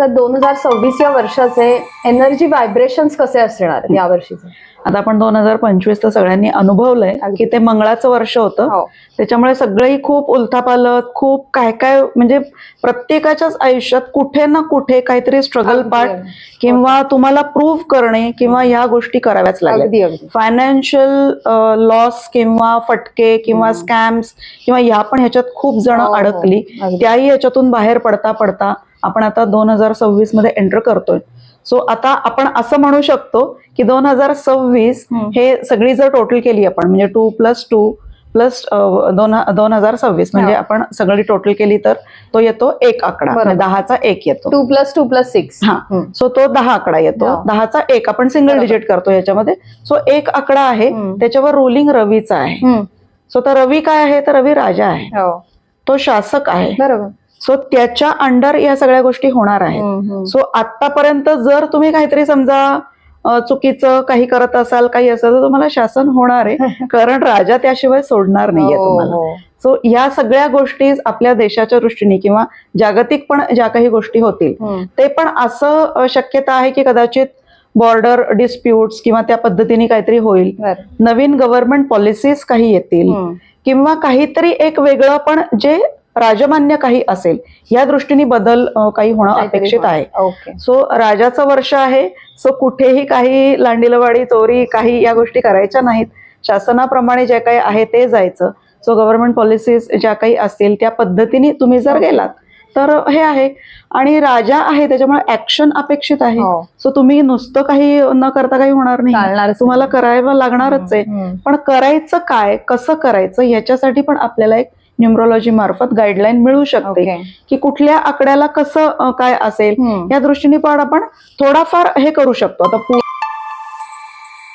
तर दोन हजार सव्वीस या वर्षाचे एनर्जी व्हायब्रेशन्स कसे असणार या वर्षीचे आता आपण दोन हजार पंचवीस तर सगळ्यांनी अनुभवलंय. की ते मंगळाचं वर्ष होतं हो त्याच्यामुळे सगळंही खूप उलथापालत खूप काय काय म्हणजे प्रत्येकाच्याच आयुष्यात कुठे ना कुठे काहीतरी स्ट्रगल पार्ट. किंवा तुम्हाला प्रूव्ह करणे किंवा ह्या गोष्टी कराव्याच लागल्या फायनान्शियल लॉस किंवा फटके किंवा स्कॅम्स किंवा ह्या पण ह्याच्यात खूप जण हो, हो. अडकली. त्याही ह्याच्यातून बाहेर पडता पडता आपण आता दोन हजार सव्वीसमध्ये एंटर करतोय. सो आता आपण असं म्हणू शकतो की दोन हजार सव्वीस. हे सगळी जर टोटल केली आपण म्हणजे टू प्लस टू प्लस दोन दोन हजार सव्वीस म्हणजे. आपण सगळी टोटल केली तर तो येतो एक आकडा. म्हणजे दहाचा एक येतो. Two plus two plus six हा. सो तो दहा आकडा येतो. दहाचा एक आपण सिंगल. डिजिट करतो याच्यामध्ये. सो एक आकडा आहे. त्याच्यावर रुलिंग रवीचा आहे. सो तर रवी काय आहे? तर रवी राजा आहे. हो. तो शासक आहे. बरोबर. सो त्याच्या अंडर या सगळ्या गोष्टी होणार आहेत. सो आतापर्यंत जर तुम्ही काहीतरी समजा चुकीचं काही करत असाल काही असेल तर तुम्हाला शासन होणार आहे कारण राजा त्याशिवाय सोडणार नाहीये हो, तुम्हाला हो. सो या सगळ्या गोष्टी आपल्या देशाच्या दृष्टीने किंवा जागतिक पण ज्या काही गोष्टी होतील. ते पण असं शक्यता आहे की कदाचित बॉर्डर डिस्प्यूट्स किंवा त्या पद्धतीने काहीतरी होईल. नवीन गव्हर्नमेंट पॉलिसीज काही येतील. किंवा काहीतरी एक वेगळं पण जे राजमान्य काही असेल या दृष्टीने बदल काही होणं अपेक्षित. आहे. सो राजाचं वर्ष आहे सो कुठेही काही लांडीलवाडी चोरी काही या गोष्टी करायच्या नाहीत. शासनाप्रमाणे जे काही आहे ते जायचं. सो गव्हर्नमेंट पॉलिसीज ज्या काही असतील त्या पद्धतीने तुम्ही जर. गेलात तर हे आहे. आणि राजा आहे त्याच्यामुळे ऍक्शन अपेक्षित आहे. हो. सो तुम्ही नुसतं काही न करता काही होणार नाही. तुम्हाला करायला लागणारच आहे. पण करायचं काय कसं करायचं याच्यासाठी पण आपल्याला एक न्युमरोलॉजी मार्फत गाईडलाईन मिळू शकते. की कुठल्या आकड्याला कसं काय असेल. या दृष्टीने पण आपण थोडाफार हे करू शकतो आता